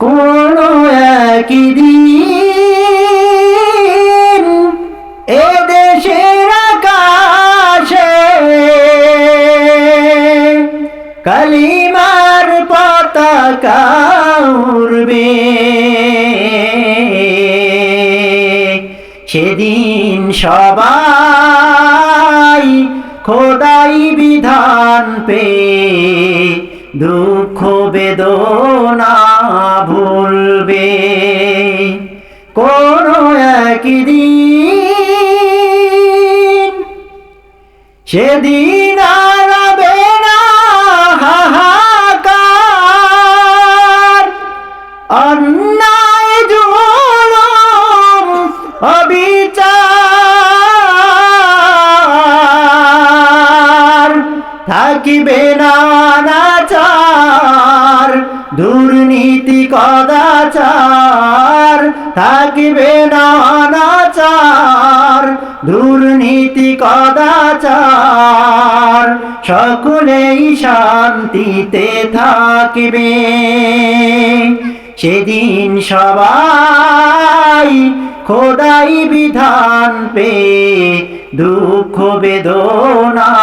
কোন একদিন এ দেশের আকাশে কালিমার পতাকা উড়বে। সেদিন সবাই খোদাই বিধান পে দুঃখ বেদনা ভুলবে। কোন একদিন সেদিন আর থাকিবে না নাচার, দুর্নীতি কদাচার। থাকিবে না নাচার, দুর্নীতি কদাচার। সকলেই শান্তিতে থাকিবে। সেদিন সবাই খোদাই বিধান পে দুঃখ বেদনা